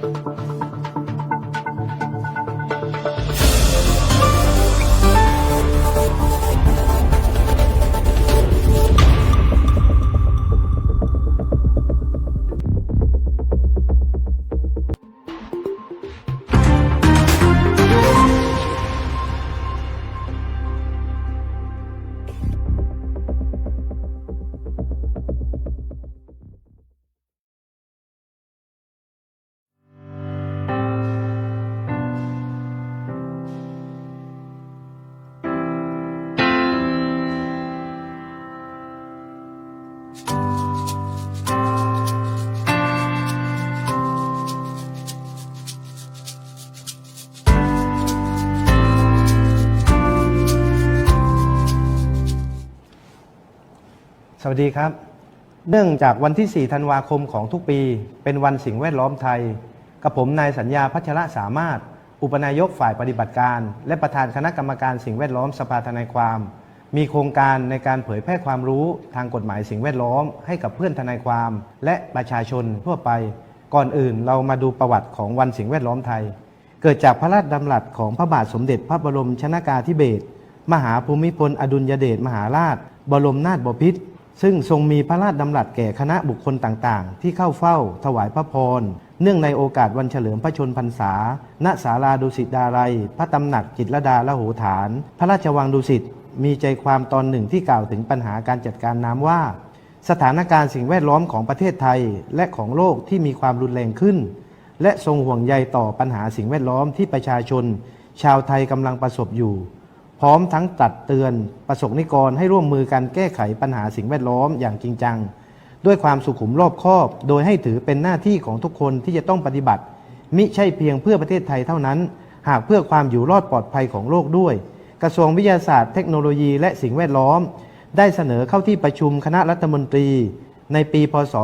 はい。 วัสดีครับ เนื่องจากวันที่ 4 ธันวาคมของทุกปี เป็นวันสิ่งแวดล้อมไทย กับผมนายสัญญาพัชระสามารถ อุปนายกฝ่ายปฏิบัติการ และประธานคณะกรรมการสิ่งแวดล้อมสภาทนายความ มีโครงการในการเผยแพร่ความรู้ทางกฎหมายสิ่งแวดล้อม ให้กับเพื่อนทนายความ และประชาชนทั่วไป ก่อนอื่นเรามาดูประวัติของวันสิ่งแวดล้อมไทย เกิดจากพระราชดำรัสของพระบาทสมเด็จพระบรมชนากาธิเบศรมหาภูมิพลอดุลยเดชมหาราช บรมนาถบพิตร ซึ่งทรงมีพระราชดำรัสแก่คณะบุคคลต่างๆ ที่เข้าเฝ้าถวายพระพร เนื่องในโอกาสวันเฉลิมพระชนพรรษา ณ ศาลาดุสิตดาลัย พระตำหนักจิตรดาละโหฐาน พระราชวังดุสิต มีใจความตอนหนึ่งที่กล่าวถึงปัญหาการจัดการน้ำว่า สถานการณ์สิ่งแวดล้อมของประเทศไทยและของโลกที่มีความรุนแรงขึ้น และทรงห่วงใยต่อปัญหาสิ่งแวดล้อมที่ประชาชน ชาวไทยกำลังประสบอยู่ พร้อมทั้งตัดเตือนประสบนิกรให้ร่วมมือกันแก้ไขปัญหาสิ่งแวดล้อมอย่างจริงจัง ด้วยความสุขุมรอบคอบ โดยให้ถือเป็นหน้าที่ของทุกคนที่จะต้องปฏิบัติ มิใช่เพียงเพื่อประเทศไทยเท่านั้น หากเพื่อความอยู่รอดปลอดภัยของโลกด้วย กระทรวงวิทยาศาสตร์เทคโนโลยีและสิ่งแวดล้อม ได้เสนอเข้าที่ประชุมคณะรัฐมนตรี ในปีพศ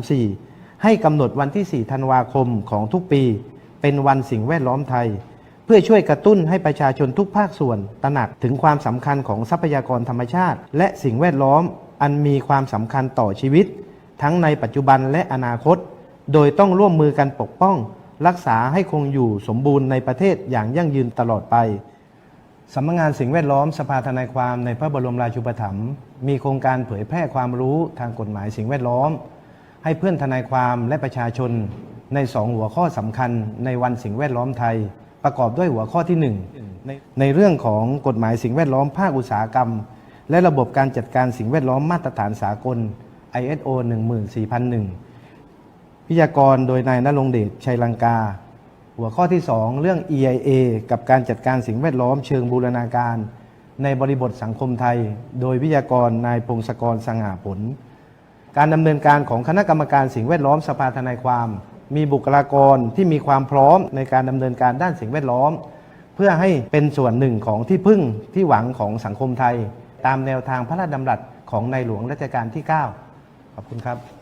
2534 ให้กำหนดวันที่ 4 ธันวาคมของทุกปี เป็นวันสิ่งแวดล้อมไทย พื่อช่วยกระตุ้นให้ประชาชนทุกภาคส่วนตระหนักถึงความสำคัญของทรัพยากรธรรมชาติ และสิ่งแวดล้อมอันมีความสำคัญต่อชีวิต ทั้งในปัจจุบันและอนาคต โดยต้องร่วมมือกันปกป้อง รักษาให้คงอยู่สมบูรณ์ในประเทศอย่างยั่งยืนตลอดไปสำนักงานสิ่งแวดล้อมสภาทนายความในพระบรมราชูปถัมภ์มีโครงการเผยแพร่ความรู้ทางกฎหมายสิ่งแวดล้อม ให้เพื่อนทนายความและประชาชน ในสองหัวข้อสำคัญในวันสิ่งแวดล้อมไทย ประกอบด้วยหัวข้อที่หนึ่งในในเรื่องของกฎหมายสิ่งแวดล้อมภาคอุตสาหกรรม และระบบการจัดการสิ่งแวดล้อมมาตรฐานสากล ISO 14001วิทยากรโดยนายนรงค์เดชชัยลังกา หัวข้อที่ 2 เรื่อง EIA กับการจัดการสิ่งแวดล้อมเชิงบูรณาการ ในบริบทสังคมไทย โดยวิทยากรนายพงศกรสังหาผล การดำเนินการของคณะกรรมการสิ่งแวดล้อมสภาทนายความ มีบุคลากรที่มีความพร้อมในการดำเนินการด้านสิ่งแวดล้อม เพื่อให้เป็นส่วนหนึ่งของที่พึ่งที่หวังของสังคมไทย ตามแนวทางพระราชดำรัสของในหลวงรัชกาลที่ 9 ขอบคุณครับ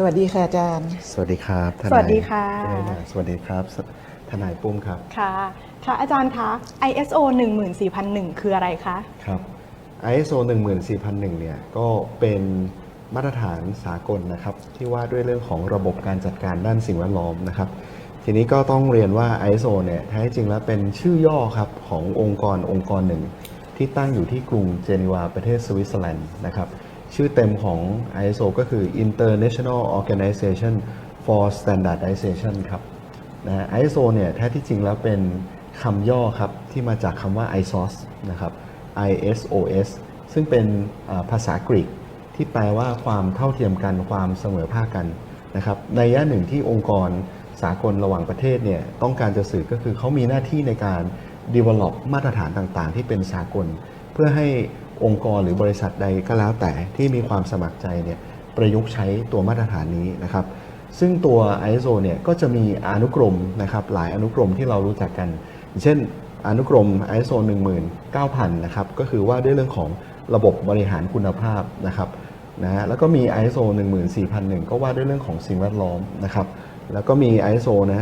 สวัสดีค่ะอาจารย์ สวัสดีครับทนายสวัสดีค่ะ ทนายหนาสวัสดีครับสทนายปุ้มครับค่ะ ค่ะอาจารย์คะ ISO 14001 คืออะไรคะ ครับ ISO 14001 เนี่ยก็เป็นมาตรฐานสากลนะครับ ที่ว่าด้วยเรื่องของระบบการจัดการด้านสิ่งแวดล้อมนะครับ ทีนี้ก็ต้องเรียนว่า ISO เนี่ยแท้จริงแล้วเป็นชื่อย่อครับขององค์กรองค์กรหนึ่ง ที่ตั้งอยู่ที่กรุงเจนีวาประเทศสวิตเซอร์แลนด์นะครับ ชื่อเต็มของ ISO ก็คือ International Organization for Standardization ครับนะ ISO เนี่ยแท้ที่จริงแล้วเป็นคำย่อครับที่มาจากคำว่า ISOS นะครับ ISOS ซึ่งเป็นภาษากรีกที่แปลว่าความเท่าเทียมกันความเสมอภาคกันนะครับในยะหนึ่งที่องค์กรสากลระหว่างประเทศเนี่ยต้องการจะสื่อก็คือเขามีหน้าที่ในการ develop มาตรฐานต่างๆ ที่เป็นสากล เพื่อให้ องค์กรหรือบริษัทใดก็แล้วแต่ที่มีความสมัครใจเนี่ยประยุกต์ใช้ตัวมาตรฐานนี้นะครับ ซึ่งตัว ISO เนี่ยก็จะมีอนุกรมนะครับหลายอนุกรมที่เรารู้จักกัน เช่น อนุกรม ISO 19000นะครับก็คือว่าด้วยเรื่องของระบบบริหารคุณภาพนะครับนะฮะแล้วก็มี ISO 14001 ก็ว่าด้วยเรื่องของสิ่งแวดล้อมนะครับแล้วก็มี ISO นะ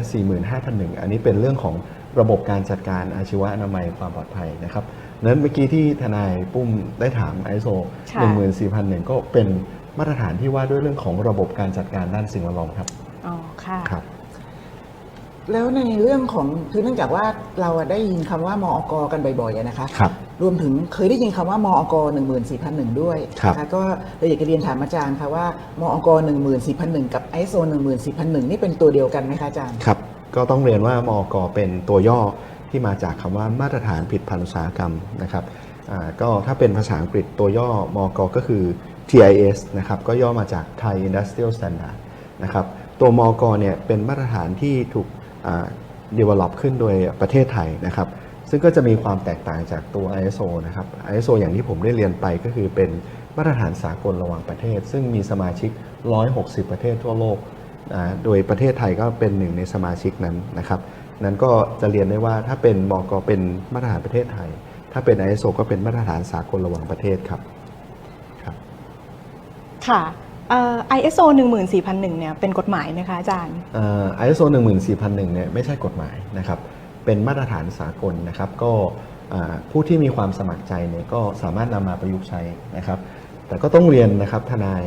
45001 อันนี้เป็นเรื่องของระบบการจัดการอาชีวะอนามัยความปลอดภัยนะครับ นั้นเมื่อกี้ที่ทนายปุ้มได้ถาม ISO ค่ะ14001ก็เป็นมาตรฐานที่ว่าด้วยเรื่องของระบบการจัดการด้านสิ่งแวดล้อมครับ อ๋อ ค่ะ ครับ แล้วในเรื่องของคือเนื่องจากว่าเราอะได้ยินคำว่ามอกกันบ่อยๆอะนะคะครับ รวมถึงเคยได้ยินคำว่ามอก14001 ด้วยครับนะคะก็เลยอยากจะเรียนถามอาจารย์ค่ะว่ามอก14001 กับ ISO 14001 นี่เป็นตัวเดียวกันไหมคะอาจารย์ ครับ ก็ต้องเรียนว่ามอกเป็นตัวย่อ ที่มาจากคำว่ามาตรฐานผลิดพันอุตสาหกรรมนะครับก็ถ้าเป็นภาษาอังกฤษตัวย่อมอกก็คือ TIS นะครับก็ย่อมาจาก Thai Industrial Standard นะครับตัวมอกเนี่ยเป็นมาตรฐานที่ถูก develop ขึ้นโดยประเทศไทยนะครับซึ่งก็จะมีความแตกต่างจากตัว ISO นะครับ ISO อย่างที่ผมได้เรียนไปก็คือเป็นมาตรฐานสากลระหว่างประเทศ ซึ่งมีสมาชิก 160 ประเทศทั่วโลก โดยประเทศไทยก็เป็นหนึ่งในสมาชิกนั้นนะครับ นั้นก็จะเรียนได้ว่าถ้าเป็นมกเป็นมาตรฐานประเทศไทย ถ้าเป็น ISO ก็เป็นมาตรฐานสากลระหว่างประเทศครับครับ ค่ะเอ่อ ISO 14001เนี่ยเป็นกฎหมายไหมคะอาจารย์เอ่อ ISO 14001เนี่ยไม่ใช่กฎหมายนะครับ เป็นมาตรฐานสากลนะครับ ก็อ่าผู้ที่มีความสมัครใจเนี่ยก็สามารถนำมาประยุกต์ใช้นะครับ แต่ก็ต้องเรียนนะครับทนาย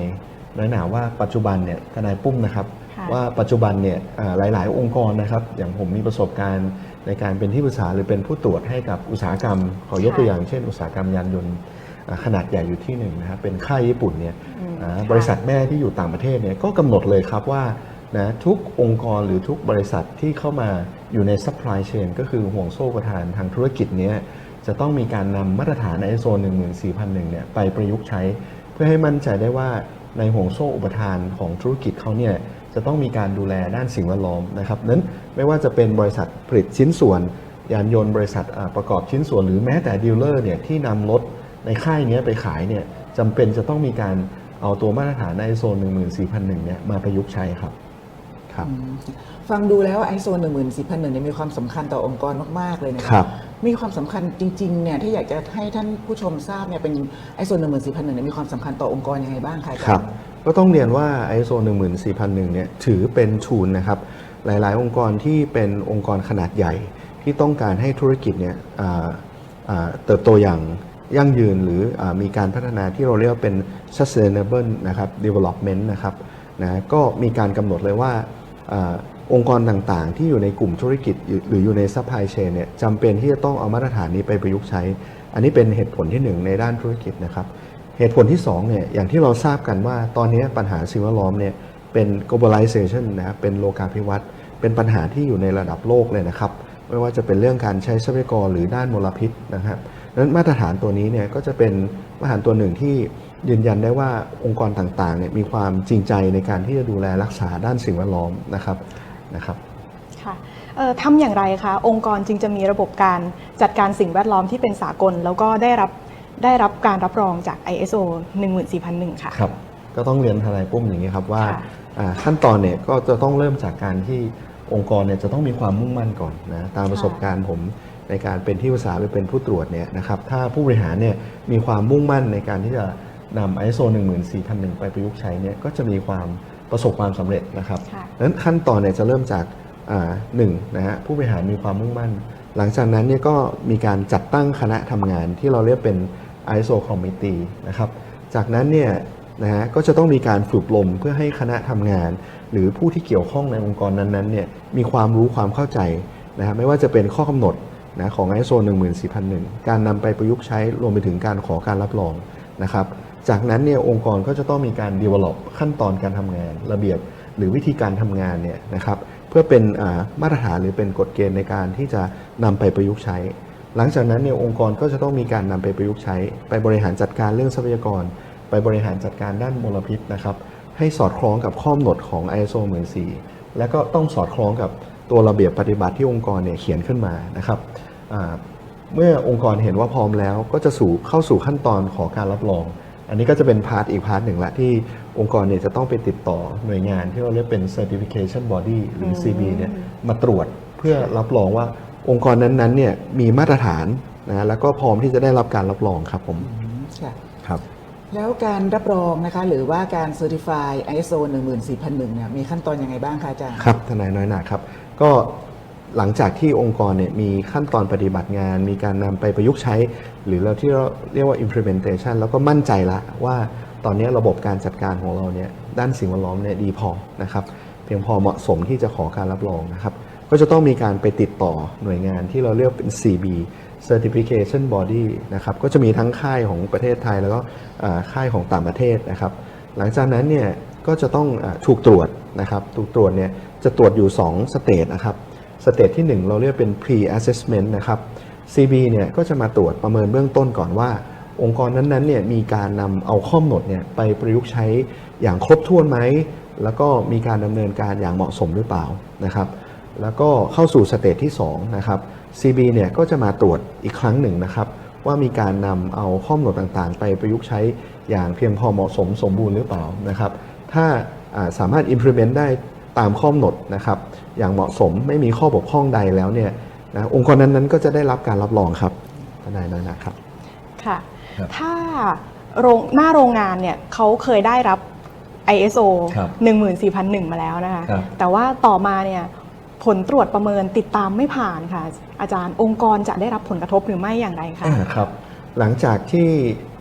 น้อยหนาว่าปัจจุบันเนี่ยทนายปุ้มนะครับค่ะ ว่าปัจจุบันเนี่ยอ่าหลาย ๆ องค์กรนะครับ อย่างผมมีประสบการณ์ในการเป็นที่ปรึกษาหรือเป็นผู้ตรวจให้กับอุตสาหกรรม ขอยกตัวอย่างเช่น อุตสาหกรรมยานยนต์อ่าขนาดใหญ่อยู่ที่หนึ่งนะครับเป็นค่ายญี่ปุ่นเนี่ยอืมอ่าค่ะบริษัทแม่ที่อยู่ต่างประเทศเนี่ยก็กำหนดเลยครับว่านะทุกองค์กรหรือทุกบริษัทที่เข้ามาอยู่ใน supply chain ก็คือห่วงโซ่ประทานทางธุรกิจเนี้ยจะต้องมีการนำมาตรฐาน ISO 14001เนี่ยไปประยุกต์ใช้ เพื่อให้มั่นใจได้ว่าในห่วงโซ่อุปทานของธุรกิจเขาเนี่ย จะต้องมีการดูแลด้านสิ่งแวดล้อมนะครับนั้นไม่ว่าจะเป็นบริษัทผลิตชิ้นส่วน ยานยนต์บริษัทอ่าประกอบชิ้นส่วน หรือแม้แต่ดีลเลอร์เนี่ยที่นำรถในค่ายเนี้ยไปขายเนี่ยจำเป็นจะต้องมีการเอาตัวมาตรฐาน ISO 14001เนี่ยมาประยุกต์ใช้ครับครับ ฟังดูแล้ว ISO 14001เนี่ยมีความสำคัญต่อองค์กรมาก ๆ เลยนะครับ มีความสำคัญจริงๆเนี่ยที่อยากจะให้ท่านผู้ชมทราบเนี่ยเป็น ISO 14001เนี่ยมีความสำคัญต่อองค์กรยังไงบ้างคะอาจาครับรย์ ก็ต้องเรียนว่า ISO 14001เนี่ยถือเป็นทูลนะครับหลาย ๆ องค์กรที่เป็นองค์กรขนาดใหญ่ ที่ต้องการให้ธุรกิจเนี่ยเติบโตอย่างยั่งยืนหรืออมีการพัฒนาที่เราเรียกว่าเป็น sustainable นะครับ development นะครับนะก็มีการกำหนดเลยว่าอองค์กรต่างๆ ที่อยู่ในกลุ่มธุรกิจหรืออยู่ใน supply chain เนี่ยจำเป็นที่จะต้องเอามาตรฐานนี้ไปประยุกต์ใช้ อันนี้เป็นเหตุผลที่หนึ่งในด้านธุรกิจนะครับ เหตุผลที่2เนี่ยอย่างที่เราทราบกันว่าตอนนี้ปัญหาสิ่งแวดล้อมเนี่ยเป็น globalization นะครับเป็นโลกาภิวัตน์เป็นปัญหาที่อยู่ในระดับโลกเลยนะครับ ไม่ว่าจะเป็นเรื่องการใช้ทรัพยากรหรือด้านมลพิษนะครับนั้นมาตรฐานตัวนี้เนี่ยก็จะเป็นมาตรฐานตัวหนึ่งที่ยืนยันได้ว่าองค์กรต่างๆเนี่ยมีความจริงใจในการที่จะดูแลรักษาด้านสิ่งแวดล้อมนะครับนะครับค่ะทำอย่างไรคะองค์กรจึงจะมีระบบการจัดการสิ่งแวดล้อมที่เป็นสากล แล้วก็ได้รับ ได้รับการรับรองจาก ISO 14001 ค่ะ ครับก็ต้องเรียนทนายปุ้มอย่างนี้ครับว่าค่ะ อ่าขั้นตอนเนี่ยก็จะต้องเริ่มจากการที่องค์กรเนี่ยจะต้องมีความมุ่งมั่นก่อนนะตามประสบการณ์ผมในการเป็นที่ปรึกษาหรือเป็นผู้ตรวจเนี่ยนะครับถ้าผู้บริหารเนี่ยมีความมุ่งมั่นในการที่จะนำ ISO 14001 ไปประยุกต์ใช้เนี่ยก็จะมีความประสบความสำเร็จนะครับ ค่ะดังนั้นขั้นตอนเนี่ยจะเริ่มจากอ่าหนึ่งนะฮะผู้บริหารมีความมุ่งมั่น หลังจากนั้นเนี่ยก็มีการจัดตั้งคณะทำงานที่เราเรียกเป็น ISO Committee นะครับจากนั้นเนี่ยนะฮะก็จะต้องมีการฝึกลมเพื่อให้คณะทำงาน หรือผู้ที่เกี่ยวข้องในองค์กรนั้นๆเนี่ยมีความรู้ความเข้าใจนะฮะไม่ว่าจะเป็นข้อกำหนดนะของ ISO 14001 การนำไปประยุกต์ใช้รวมไปถึงการขอการรับรองนะครับจากนั้นเนี่ยองค์กรก็จะต้องมีการ develop ขั้นตอนการทำงาน ระเบียบหรือวิธีการทำงานเนี่ยนะครับเพื่อเป็นมาตรฐานหรือเป็นกฎเกณฑ์ในการที่จะนำไปประยุกต์ใช้ หลังจากนั้นเนี่ยองค์กรก็จะต้องมีการนำไปประยุกต์ใช้ ไปบริหารจัดการเรื่องทรัพยากร ไปบริหารจัดการด้านมลพิษนะครับให้สอดคล้องกับข้อกำหนดของ ISO 14000และก็ต้องสอดคล้องกับตัวระเบียบปฏิบัติที่องค์กรเนี่ยเขียนขึ้นมานะครับอ่าเมื่อองค์กรเห็นว่าพร้อมแล้ว ก็จะสู่เข้าสู่ขั้นตอนขอการรับรอง อันนี้ก็จะเป็นพาร์ทอีกพาร์ทหนึ่งละที่องค์กรเนี่ยจะต้องไปติดต่อหน่วยงานที่เราเรียกเป็น certification body หรือ CB เนี่ยมาตรวจเพื่อรับรองว่า องค์กรนั้นๆเนี่ยมีมาตรฐานนะแล้วก็พร้อมที่จะได้รับการรับรองครับผมอืมค่ะครับแล้วการรับรองนะคะหรือว่าการ Certify ISO 14001เนี่ยมีขั้นตอนยังไงบ้างคะอาจารย์ครับทนายน้อยหนาครับก็หลังจากที่องค์กรเนี่ยมีขั้นตอนปฏิบัติงาน มีการนำไปประยุกต์ใช้ หรือเราที่เราเรียกว่า implementation แล้วก็มั่นใจละว่าตอนนี้ระบบการจัดการของเราเนี่ยด้านสิ่งแวดล้อมเนี่ยดีพอนะครับเพียงพอเหมาะสมที่จะขอการรับรองนะครับ ก็จะต้องมีการไปติดต่อหน่วยงานที่เราเรียกเป็น CB Certification Body นะครับก็จะมีทั้งค่ายของประเทศไทยแล้วก็ค่ายของต่างประเทศนะครับ หลังจากนั้นเนี่ยก็จะต้องอถูกตรวจนะครับถูกตรวจเนี่ยจะตรวจอยู่ 2 สเตจนะครับสเตจที่ 1 เราเรียกเป็น pre assessment นะครับ CB เนี่ยก็จะมาตรวจประเมินเบื้องต้นก่อนว่า องค์กรนั้นๆเนี่ยมีการนำเอาข้อกำหนดเนี่ยไปประยุกต์ใช้อย่างครบถ้วนไหม แล้วก็มีการดำเนินการอย่างเหมาะสมหรือเปล่านะครับ แล้วก็เข้าสู่สเตจที่2นะครับ CB เนี่ยก็จะมาตรวจอีกครั้งหนึ่งนะครับ ว่ามีการนำเอาข้อกำหนดต่างๆ ไปประยุกต์ใช้อย่างเพียงพอเหมาะสมสมบูรณ์หรือเปล่านะครับ ถ้าอ่าสามารถ implement ได้ตามข้อกำหนดนะครับ อย่างเหมาะสมไม่มีข้อบกพร่องใดแล้วเนี่ยนะองค์กรนั้นๆก็จะได้รับการรับรองครับทนายน้อยหนะครับค่ะครับถ้าโรงหน้าโรงงานเนี่ยเขาเคยได้รับ ISO ครับ14001 มาแล้วนะคะครับแต่ว่าต่อมาเนี่ย ผลตรวจประเมินติดตามไม่ผ่านค่ะ อาจารย์องค์กรจะได้รับผลกระทบหรือไม่อย่างไรคะอ่าครับ หลังจากที่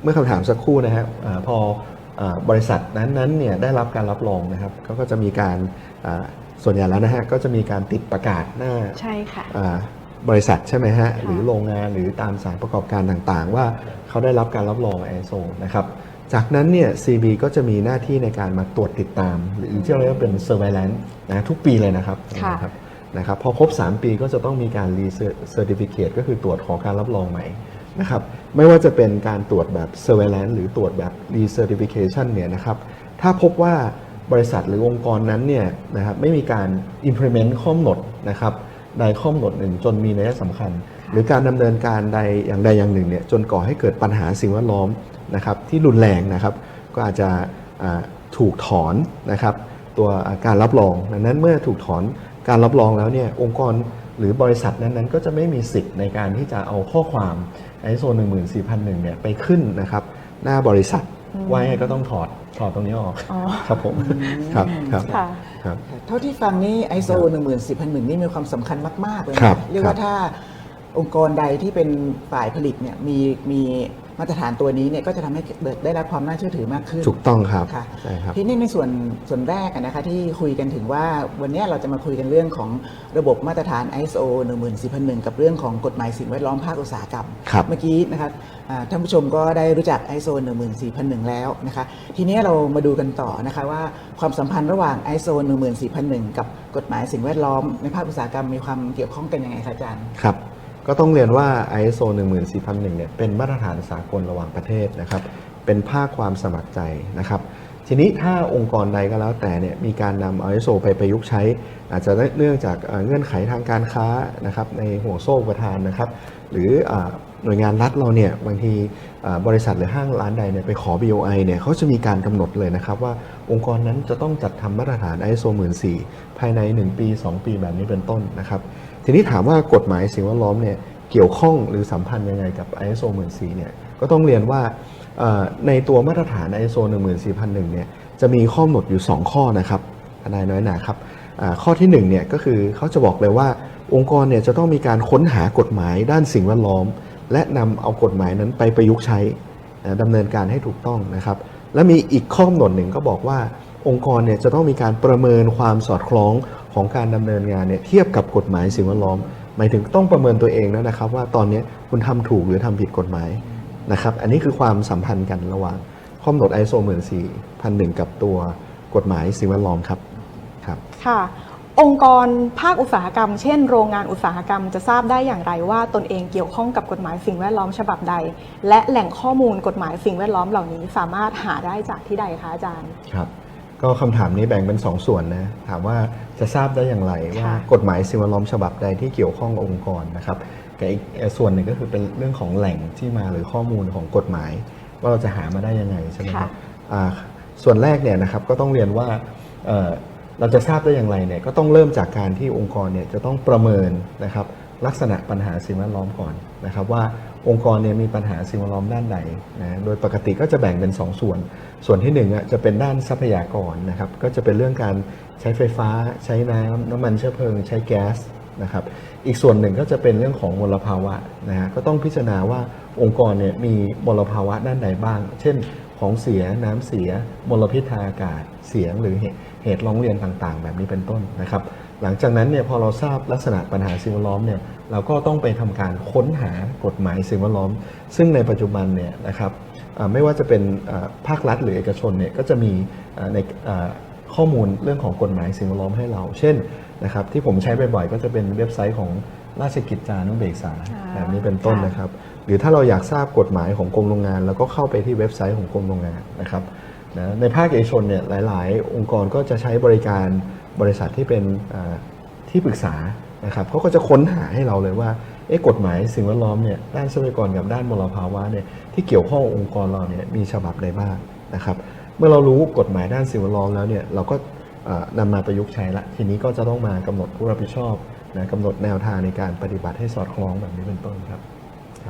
เมื่อคำถามสักครู่นะครับอาพออาบริษัทนั้นๆเนี่ยได้รับการรับรองนะครับเขาก็จะมีการอ่าส่วนใหญ่แล้วนะฮะก็จะมีการติดประกาศหน้าใช่ค่ะอ่าบริษัทใช่ไหมฮะค่ะหรือโรงงานหรือตามสายประกอบการต่างๆ ว่าเขาได้รับการรับรอง ISO นะครับจากนั้นเนี่ย CB ก็จะมีหน้าที่ในการมาตรวจติดตาม หรือที่เราเรียกว่าเป็น surveillance นะทุกปีเลยนะครับค่ะ นะครับนะครบพอครบ 3 ปีก็จะต้องมีการรีเซอร์ติฟิเคตก็คือตรวจขอการรับรองใหม่นะครับไม่ว่าจะเป็นการตรวจแบบ surveillance หรือตรวจแบบ recertification เนี่ยนะครับถ้าพบว่าบริษัทหรือองค์กรนั้นเนี่ยนะครับไม่มีการ implement ข้อกำหนดนะครับใดข้อกำหนดหนึ่งจนมีนัยสำคัญ หรือการดำเนินการใดอย่างใดอย่างหนึ่งเนี่ยจนก่อให้เกิดปัญหาสิ่งแวดล้อมนะครับที่รุนแรงนะครับก็อาจจะถูกถอนนะครับตัวการรับรองดังนั้นเมื่อถูกถอน การรับรองแล้วเนี่ยองค์กรหรือบริษัทนั้นๆ ก็จะไม่มีสิทธิ์ในการที่จะเอาข้อความ ISO 14001เนี่ยไปขึ้นนะครับหน้าบริษัทว่ายังไงก็ต้องถอดถอดตรงนี้ออกอ๋อครับผมครับครับค่ะครับ เท่าที่ฟังนี่ ISO 14001นี่มีความสำคัญมาก ๆ เลยครับนะเรียกว่าถ้า องค์กรใดที่เป็นฝ่ายผลิตเนี่ยมีมีมาตรฐานตัวนี้เนี่ยก็จะทำให้เกิดได้รับความน่าเชื่อถือมากขึ้น ถูกต้องครับค่ะใช่ครับทีนี้ในส่วนส่วนแรกอะนะคะที่คุยกันถึงว่าวันนี้เราจะมาคุยกันเรื่องของระบบมาตรฐาน ISO 14001 กับเรื่องของกฎหมายสิ่งแวดล้อมภาคอุตสาหกรรมครับเมื่อกี้นะคะอ่าท่านผู้ชมก็ได้รู้จัก ISO 14001 แล้วนะคะทีนี้เรามาดูกันต่อนะคะว่าความสัมพันธ์ระหว่าง ISO 14001 กับกฎหมายสิ่งแวดล้อมในภาคอุตสาหกรรมมีความเกี่ยวข้องกันยังไงคะอาจารย์ครับ ก็ต้องเรียนว่า ISO 14001เนี่ยเป็นมาตรฐานสากลระหว่างประเทศนะครับ เป็นภาคความสมัครใจนะครับ ทีนี้ถ้าองค์กรใดก็แล้วแต่เนี่ยมีการนำ ISO ไปประยุกต์ใช้ อาจจะเนื่องจากเงื่อนไขทางการค้านะครับในห่วงโซ่อุปทานนะครับ หรืออหน่วยงานรัฐเราเนี่ยบางทีบริษัทหรือห้างร้านใดเนี่ยไปขอ BOI เนี่ยเขาจะมีการกำหนดเลยนะครับ ว่าองค์กรนั้นจะต้องจัดทำมาตรฐาน ISO 14000ภายใน 1 ปี 2 ปีแบบนี้เป็นต้นนะครับ ทีนี้ถามว่ากฎหมายสิ่งแวดล้อมเนี่ยเกี่ยวข้องหรือสัมพันธ์ยังไงกับ ISO 14000เนี่ยก็ต้องเรียนว่าในตัวมาตรฐาน ISO 14001เนี่ยจะมีข้อกำหนดอยู่ 2 ข้อนะครับทนายน้อยหนาครับข้อที่1เนี่ยก็คือเขาจะบอกเลยว่าองค์กรเนี่ยจะต้องมีการค้นหากฎหมายด้านสิ่งแวดล้อม และนำเอากฎหมายนั้นไปประยุกต์ใช้นะดำเนินการให้ถูกต้องนะครับ และมีอีกข้อกำหนดหนึ่งก็บอกว่าองค์กรเนี่ยจะต้องมีการประเมินความสอดคล้อง ของการดำเนินงานเนี่ยเทียบกับกฎหมายสิ่งแวดล้อม หมายถึงต้องประเมินตัวเองแล้วนะครับ ว่าตอนนี้คุณทำถูกหรือทำผิดกฎหมายนะครับ อันนี้คือความสัมพันธ์กันระหว่างข้อกำหนด ISO 14001 กับตัวกฎหมายสิ่งแวดล้อมครับครับค่ะองค์กรภาคอุตสาหกรรม เช่น โรงงานอุตสาหกรรมจะทราบได้อย่างไรว่าตนเองเกี่ยวข้องกับกฎหมายสิ่งแวดล้อมฉบับใด และแหล่งข้อมูลกฎหมายสิ่งแวดล้อมเหล่านี้สามารถหาได้จากที่ใดคะอาจารย์ ครับ ก็คำถามนี้แบ่งเป็น 2 ส่วนนะถามว่าจะทราบได้อย่างไรว่าค่ะกฎหมายสิ่งแวดล้อมฉบับใดที่เกี่ยวข้องกับองค์กรนะครับกับอีกเอ่อส่วนหนึ่งก็คือเป็นเรื่องของแหล่งที่มาหรือข้อมูลของกฎหมาย ว่าเราจะหามาได้ยังไงใช่ไหมครับอ่าส่วนแรกเนี่ยนะครับก็ต้องเรียนว่าเอ่อเราจะทราบได้อย่างไรเนี่ยก็ต้องเริ่มจากการที่องค์กรเนี่ยจะต้องประเมินนะครับ ลักษณะปัญหาสิ่งแวดล้อมก่อนนะครับว่าองค์กรเนี่ยมีปัญหาสิ่งแวดล้อมด้านใดนะโดยปกติก็จะแบ่งเป็น2ส่วน ส่วนที่1อะจะเป็นด้านทรัพยากรนะครับก็จะเป็นเรื่องการใช้ไฟฟ้า ใช้น้ำน้ำมันเชื้อเพลิง ใช้แก๊สนะครับอีกส่วนหนึ่งก็จะเป็นเรื่องของมลภาวะนะฮะก็ต้องพิจารณาว่าองค์กรเนี่ยมีมลภาวะด้านใดบ้าง เช่นของเสียน้ำเสียมลพิษทางอากาศเสียงหรือเหตุเหตุร้องเรียนต่างๆ แบบนี้เป็นต้นนะครับ หลังจากนั้นเนี่ยพอเราทราบลักษณะปัญหาสิ่งแวดล้อมเนี่ยเราก็ต้องไปทำการค้นหากฎหมายสิ่งแวดล้อม ซึ่งในปัจจุบันเนี่ยนะครับอ่าไม่ว่าจะเป็นอ่าภาครัฐหรือเอกชนเนี่ยก็จะมีอ่าในอ่าข้อมูลเรื่องของกฎหมายสิ่งแวดล้อมให้เรา เช่นนะครับที่ผมใช้บ่อยๆก็จะเป็นเว็บไซต์ของราชกิจจานุเบกษาอ่าแบบนี้เป็นต้นค่ะนะครับ หรือถ้าเราอยากทราบกฎหมายของกรมโรงงานแล้วก็เข้าไปที่เว็บไซต์ของกรมโรงงานนะครับนะในภาคเอกชนเนี่ยหลาย ๆ องค์กรก็จะใช้บริการ บริษัทที่เป็นที่ปรึกษานะครับเขาก็จะค้นหาให้เราเลยว่าเอ๊ะกฎหมายสิ่งแวดล้อมเนี่ยด้านทรัพยากรกับด้านมลภาวะเนี่ยที่เกี่ยวข้ององค์กรเราเนี่ยมีฉบับใดบ้างนะครับ เมื่อเรารู้กฎหมายด้านสิ่งแวดล้อมแล้วเนี่ยเราก็เอ่อนำมาประยุกต์ใช้ละทีนี้ก็จะต้องมากำหนดผู้รับผิดชอบนะกำหนดแนวทางในการปฏิบัติให้สอดคล้องแบบนี้เป็นต้นครับ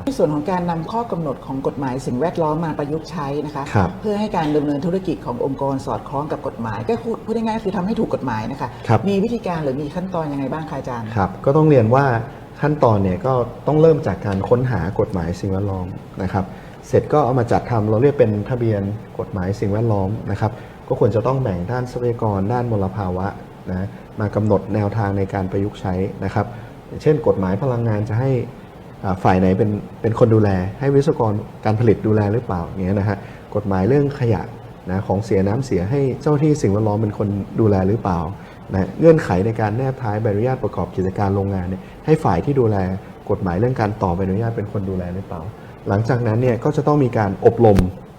ในส่วนของการนำข้อกำหนดของกฎหมายสิ่งแวดล้อมมาประยุกต์ใช้นะคะครับเพื่อให้การดำเนินธุรกิจขององค์กรสอดคล้องกับกฎหมาย ก็พูดพูดง่ายๆคือทำให้ถูกกฎหมายนะคะครับมีวิธีการหรือมีขั้นตอนยังไงบ้างคะอาจารย์ครับก็ต้องเรียนว่าขั้นตอนเนี่ยก็ต้องเริ่มจากการค้นหากฎหมายสิ่งแวดล้อมนะครับ เสร็จก็เอามาจัดทำเราเรียกเป็นทะเบียนกฎหมายสิ่งแวดล้อมนะครับ ก็ควรจะต้องแบ่งด้านทรัพยากรด้านมลภาวะนะมากำหนดแนวทางในการประยุกต์ใช้นะครับ เช่น กฎหมายพลังงานจะให้อ่า ฝ่ายไหนเป็นเป็นคนดูแล ให้วิศวกรการผลิตดูแลหรือเปล่าเงี้ยนะฮะกฎหมายเรื่องขยะนะของเสียน้ำเสียให้เจ้าที่สิ่งแวดล้อมเป็นคนดูแลหรือเปล่านะเงื่อนไขในการแนบท้ายใบอนุญาตประกอบกิจการโรงงานเนี่ยให้ฝ่ายที่ดูแลกฎหมายเรื่องการต่อใบอนุญาตเป็นคนดูแลหรือเปล่า หลังจากนั้นเนี่ยก็จะต้องมีการอบรม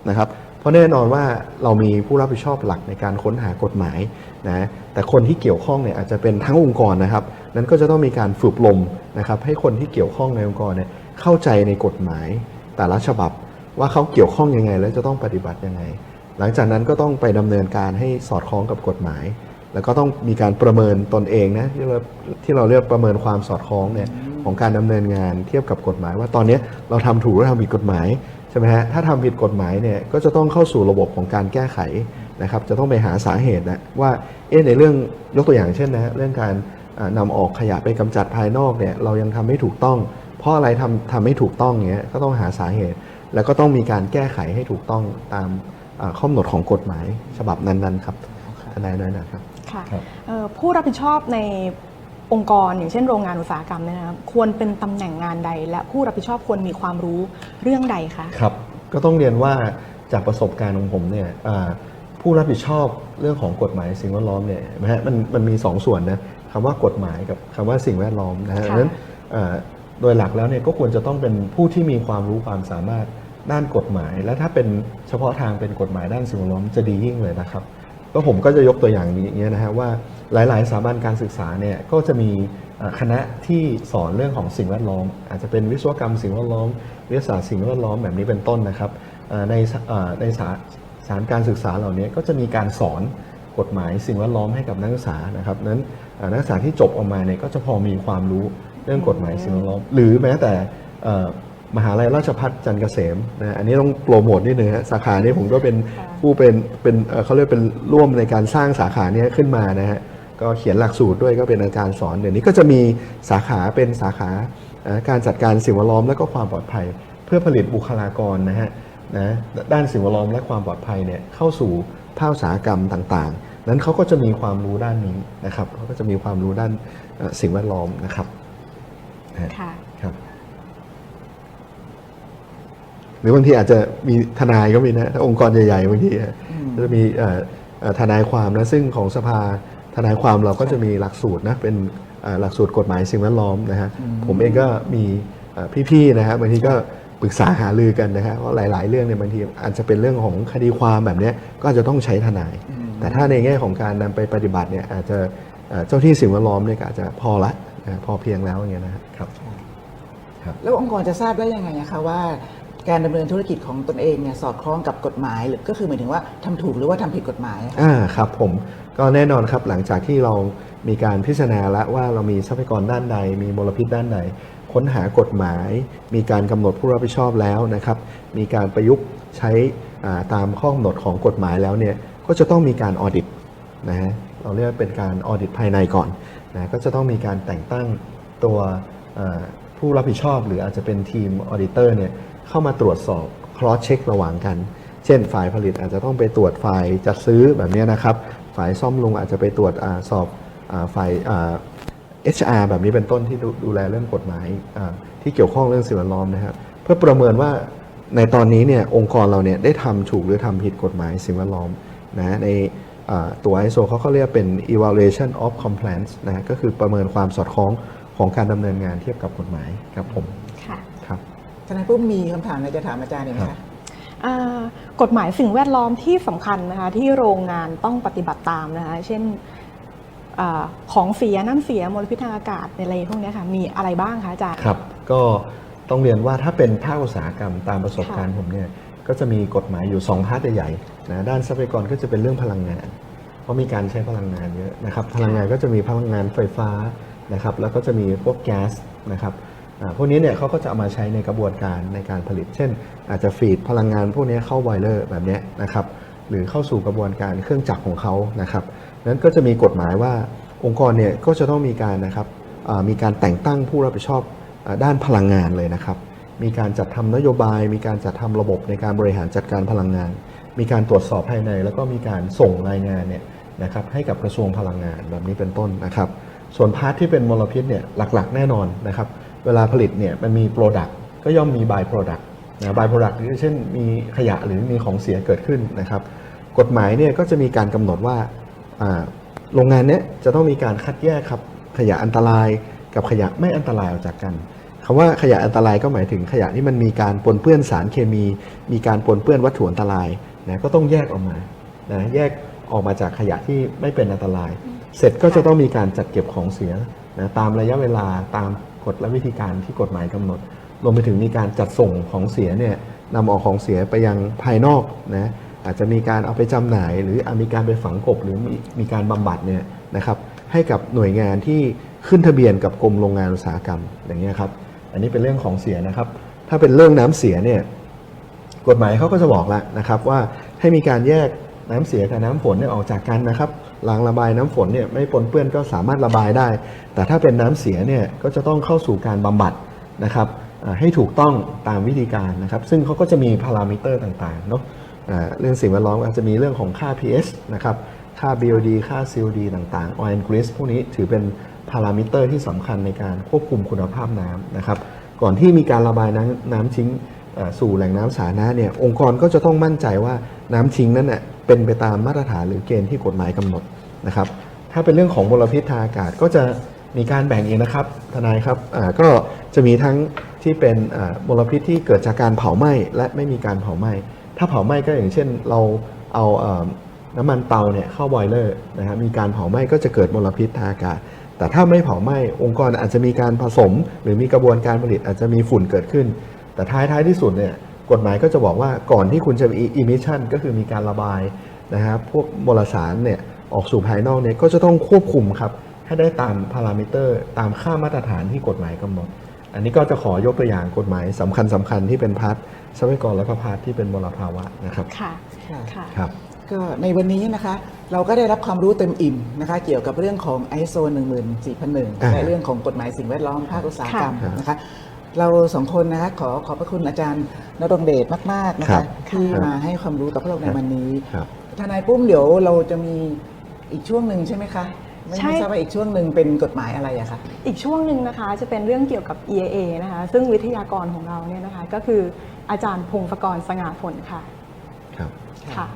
นะครับเพราะแน่นอนว่าเรามีผู้รับผิดชอบหลักในการค้นหากฎหมายนะแต่คนที่เกี่ยวข้องเนี่ยอาจจะเป็นทั้งองค์กรนะครับ นั้นก็จะต้องมีการฝึกลมนะครับให้คนที่เกี่ยวข้องในองค์กรเนี่ยเข้าใจในกฎหมายแต่ละฉบับ ว่าเขาเกี่ยวข้องยังไง และจะต้องปฏิบัติยังไง หลังจากนั้นก็ต้องไปดำเนินการให้สอดคล้องกับกฎหมาย แล้วก็ต้องมีการประเมินตนเองนะที่เราที่เราเรียกประเมินความสอดคล้องเนี่ยของการดำเนินงานเทียบกับกฎหมาย ว่าตอนนี้เราทำถูกหรือทำผิดกฎหมายใช่ไหมฮะถ้าทำผิดกฎหมายเนี่ยก็จะต้องเข้าสู่ระบบของการแก้ไขนะครับจะต้องไปหาสาเหตุนะว่าเอ๊ะในเรื่องยกตัวอย่างเช่นนะเรื่องการ อ่านำออกขยะไปกำจัดภายนอกเนี่ยเรายังทำไม่ถูกต้อง เพราะอะไรทำทำไม่ถูกต้องเงี้ยก็ต้องหาสาเหตุ แล้วก็ต้องมีการแก้ไขให้ถูกต้องตามอ่าข้อกำหนดของกฎหมายฉบับนั้นๆครับทนายน้อยนะครับค่ะครับเอ่อผู้รับผิดชอบในองค์กรอย่างเช่นโรงงานอุตสาหกรรมเนี่ยนะครับควรเป็นตำแหน่งงานใด และผู้รับผิดชอบควรมีความรู้เรื่องใดคะครับ ก็ต้องเรียนว่าจากประสบการณ์ของผมเนี่ยอ่าผู้รับผิดชอบเรื่องของกฎหมายสิ่งแวดล้อมเนี่ยนะฮะมันมันมีสองส่วนนะ คำว่ากฎหมายกับคำว่าสิ่งแวดล้อมนะฮะค่ะดังนั้นอ่าโดยหลักแล้วเนี่ยก็ควรจะต้องเป็นผู้ที่มีความรู้ความสามารถด้านกฎหมาย และถ้าเป็นเฉพาะทางเป็นกฎหมายด้านสิ่งแวดล้อมจะดียิ่งเลยนะครับก็ผมก็จะยกตัวอย่างนี้อย่างเงี้ยนะฮะว่าหลาย ๆ สถาบันการศึกษาเนี่ยก็จะมีอ่าคณะที่สอนเรื่องของสิ่งแวดล้อม อาจจะเป็นวิศวกรรมสิ่งแวดล้อม วิทยาศาสตร์สิ่งแวดล้อมแบบนี้เป็นต้นนะครับอ่าในสอ่าในสาสารการศึกษาเหล่านี้ก็จะมีการสอน กฎหมายสิ่งแวดล้อมให้กับนักศึกษานะครับนั้นอ่านักศึกษาที่จบออกมาเนี่ยก็จะพอมีความรู้เรื่องกฎหมายสิ่งแวดล้อม หรือแม้แต่เอ่อมหาลัยราชภัฏจันทร์เกษมนะอันนี้ต้องโปรโมทนิดนึงฮะสาขานี้ผมก็เป็นค่ะผู้เป็นเป็นเอ่อเขาเรียกเป็นร่วมในการสร้างสาขาเนี้ขึ้นมานะฮะก็เขียนหลักสูตรด้วยก็เป็นอาจารย์สอนเดี๋ยวนี้ก็จะมีสาขาเป็นสาขาเอ่อการจัดการสิ่งแวดล้อมและก็ความปลอดภัย เพื่อผลิตบุคลากรนะฮะนะด้านสิ่งแวดล้อมและความปลอดภัยเนี่ยเข้าสู่ภาคอุตสาหกรรมต่างๆ นั้นเขาก็จะมีความรู้ด้านนี้นะครับเขาก็จะมีความรู้ด้านเอ่อสิ่งแวดล้อมนะครับนะฮะค่ะครับ หรือบางทีอาจจะมีทนายก็มีนะถ้าองค์กรใหญ่ๆบางทีอะก็จะมีเอ่อเอ่อทนายความนะซึ่งของสภาทนายความเราก็จะมีหลักสูตรนะเป็นเอ่อหลักสูตรกฎหมายสิ่งแวดล้อมนะฮะผมเองก็มีเอ่อพี่ๆนะฮะบางทีก็ปรึกษาหารือกันนะฮะว่าหลาย ๆ เรื่องเนี่ยบางทีอาจจะเป็นเรื่องของคดีความแบบเนี้ยก็อาจจะต้องใช้ทนาย แต่ถ้าในแง่ของการนำไปปฏิบัติเนี่ยอาจจะเอ่อเจ้าที่สิ่งแวดล้อมเนี่ยก็อาจจะพอละนะพอเพียงแล้วอย่างเงี้ยนะครับแล้วองค์กรจะทราบได้ยังไงอะคะว่าการดำเนินธุรกิจของตนเองเนี่ยสอดคล้องกับกฎหมายหรือก็คือหมายถึงว่าทำถูกหรือว่าทำผิดกฎหมายอะค่ะอ่าครับผมก็แน่นอนครับหลังจากที่เรามีการพิจารณาแล้วว่าเรามีทรัพยากรด้านใด มีมลพิษด้านใดค้นหากฎหมาย มีการกำหนดผู้รับผิดชอบแล้วนะครับ มีการประยุกต์ใช้อ่าตามข้อกำหนดของกฎหมายแล้วเนี่ย ก็จะต้องมีการออดิตนะฮะเราเรียกเป็นการออดิตภายในก่อนนะก็จะต้องมีการแต่งตั้งตัวผู้รับผิดชอบ หรืออาจจะเป็นทีมออดิเตอร์เนี่ยเข้ามาตรวจสอบ cross check ระหว่างกัน เช่นฝ่ายผลิตอาจจะต้องไปตรวจฝ่ายจัดซื้อแบบนี้นะครับฝ่ายซ่อมลุงอาจจะไปตรวจอสอบอฝ่ายอ่า HR แบบนี้เป็นต้นที่ดูดแลเรื่องกฎหมายที่เกี่ยวข้องเรื่องสิ่งแวดล้อมนะครับเพื่อประเมินว่าในตอนนี้เนี่ยองค์กรเราเนี่ยได้ทำถูกหรือทำผิดกฎหมายสิ่งแวดล้อม นะในอ่าตัว ISO เขาก็เรียกเป็น evaluation of compliance นะฮะก็คือประเมินความสอดคล้องของการดำเนินงานเทียบกับกฎหมายครับผมค่ะครับทนายปุ้มมีคำถามอะไรจะถามอาจารย์อีกไหมครัคะบอ่ากฎหมายสิ่งแวดล้อมที่สำคัญนะคะที่โรงงานต้องปฏิบัติตามนะคะเช่นอาของเสียน้ำเสียมลพิษทางอากาศในอะไรพวกเนี้ยค่ะมีอะไรบ้างคะอาจารย์ครับก็ต้องเรียนว่าถ้าเป็นภาคอุตสาหกรรมตามประสบการณ์ค่ะผมเนี่ยก็จะมีกฎหมายอยู่ 2 พาร์ทใหญ่ๆ นะด้านทรัพยากรก็จะเป็นเรื่องพลังงาน เพราะมีการใช้พลังงานเยอะนะครับพลังงานก็จะมีพลังงานไฟฟ้านะครับแล้วก็จะมีพวกแก๊สนะครับพวกนี้เนี่ยเขาก็จะเอามาใช้ในกระบวนการในการผลิต เช่น อาจจะฟีดพลังงานพวกนี้เข้าบอยเลอร์แบบนี้นะครับหรือเข้าสู่กระบวนการเครื่องจักรของเขานะครับนั้นก็จะมีกฎหมายว่าองค์กรเนี่ยก็จะต้องมีการนะครับมีการแต่งตั้งผู้รับผิดชอบด้านพลังงานเลยนะครับ มีการจัดทำนโยบาย มีการจัดทำระบบในการบริหารจัดการพลังงาน มีการตรวจสอบภายใน แล้วก็มีการส่งรายงานเนี่ยนะครับให้กับกระทรวงพลังงานแบบนี้เป็นต้นนะครับ ส่วนพาร์ทที่เป็นมลพิษเนี่ยหลักๆ แน่นอนนะครับ เวลาผลิตเนี่ยมันมี Product ก็ย่อมมี By Product นะ By Product หรือเช่นมีขยะหรือมีของเสียเกิดขึ้นนะครับ กฎหมายเนี่ยก็จะมีการกำหนดว่าโรงงานเนี้ยจะต้องมีการคัดแยกครับขยะอันตรายกับขยะไม่อันตรายออกจากกันคำว่าขยะอันตรายก็หมายถึงขยะที่มันมีการปนเปื้อนสารเคมี มีการปนเปื้อนวัตถุอันตราย นะก็ต้องแยกออกมานะแยกออกมาจากขยะที่ไม่เป็นอันตราย เสร็จก็จะต้องมีการจัดเก็บของเสียนะตามระยะเวลาตามกฎและวิธีการที่กฎหมายกำหนด รวมไปถึงมีการจัดส่งของเสียเนี่ยนำออกของเสียไปยังภายนอกนะอาจจะมีการเอาไปจำหน่าย หรืออาจมีการไปฝังกลบหรือมีมีการบำบัดเนี่ยนะครับให้กับหน่วยงานที่ขึ้นทะเบียนกับกรมโรงงานอุตสาหกรรมอย่างเงี้ยครับอันนี้เป็นเรื่องของเสียนะครับ ถ้าเป็นเรื่องน้ำเสียเนี่ย กฎหมายเขาก็จะบอกแล้วนะครับว่าให้มีการแยกน้ำเสียกับน้ำฝนเนี่ยออกจากกันนะครับรางระบายน้ำฝนเนี่ยไม่ปนเปื้อนก็สามารถระบายได้ แต่ถ้าเป็นน้ำเสียเนี่ยก็จะต้องเข้าสู่การบำบัดนะครับให้ถูกต้องตามวิธีการนะครับ ซึ่งเขาก็จะมีพารามิเตอร์ต่างๆเนาะเรื่องสิ่งแวดล้อมอาจจะมีเรื่องของค่า pH นะครับค่า BOD ค่า COD ต่างๆ oil and grease พวกนี้ถือเป็นพารามิเตอร์ที่สำคัญในการควบคุมคุณภาพน้ำนะครับ ก่อนที่มีการระบายน้ำน้ำทิ้ง สู่แหล่งน้ำสาธารณะเนี่ยองค์กรก็จะต้องมั่นใจว่าน้ำทิ้งนั้นเน่ยเป็นไปตามมาตรฐานหรือเกณฑ์ที่กฎหมายกำหนดนะครับ ถ้าเป็นเรื่องของมลพิษทางอากาศก็จะมีการแบ่งเองนะครับทนายครับก็จะมีทั้งที่เป็นมลพิษที่เกิดจากการเผาไหม้และไม่มีการเผาไหม้ถ้าเผาไหม้ก็อย่างเช่นเราเอาน้ำมันเตาเนี่ยเข้าบอยเลอร์นะฮะมีการเผาไหม้ก็จะเกิดมลพิษทางอากาศ แต่ถ้าไม่เผาไหม้องค์กรอาจจะมีการผสม หรือมีกระบวนการผลิตอาจจะมีฝุ่นเกิดขึ้น แต่ท้ายท้ายที่สุดเนี่ยกฎหมายก็จะบอกว่าก่อนที่คุณจะมี emission ก็คือมีการระบายนะฮะพวกมลสารเนี่ยออกสู่ภายนอกเนี่ยก็จะต้องควบคุมครับให้ได้ตามพารามิเตอร์ ตามค่ามาตรฐานที่กฎหมายกำหนด อันนี้ก็จะขอยกตัวอย่างกฎหมายสำคัญสคัญๆที่เป็นพาร์ททรัพยากรและก็พาร์ทที่เป็นมลภาวะนะครับค่ะค่ะค่ะครับก็ในวันนี้นะคะเราก็ได้รับความรู้เต็มอิ่มนะคะเกี่ยวกับเรื่องของ ISO 14001อ่าและเรื่องของกฎหมายสิ่งแวดล้อมภาคอุตสาหกรรมค่ะนะคะ เราสองคนนะคะขอขอบพระคุณอาจารย์นรงเดชมาก ๆ นะครัคะ บที่ครับมาให้ความรู้กับพวกเราในวันนี้ ครับ ทนายปุ้มเดี๋ยวเราจะมีอีกช่วงหนึ่งใช่ไหมคะ ไม่ใช่ ไม่ทราบว่าอีกช่วงหนึ่งเป็นกฎหมายอะไรอะคะ อีกช่วงหนึ่งนะคะจะเป็นเรื่องเกี่ยวกับ EAA นะคะ ซึ่งวิทยากรของเราเนี่ยนะคะ ก็คืออาจารย์พงศกรสง่าผลค่ะครับ ค่ะ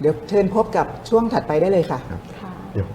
เดี๋ยวเชิญพบกับช่วงถัดไปได้เลยค่ะครับค่ะ เดี๋ยว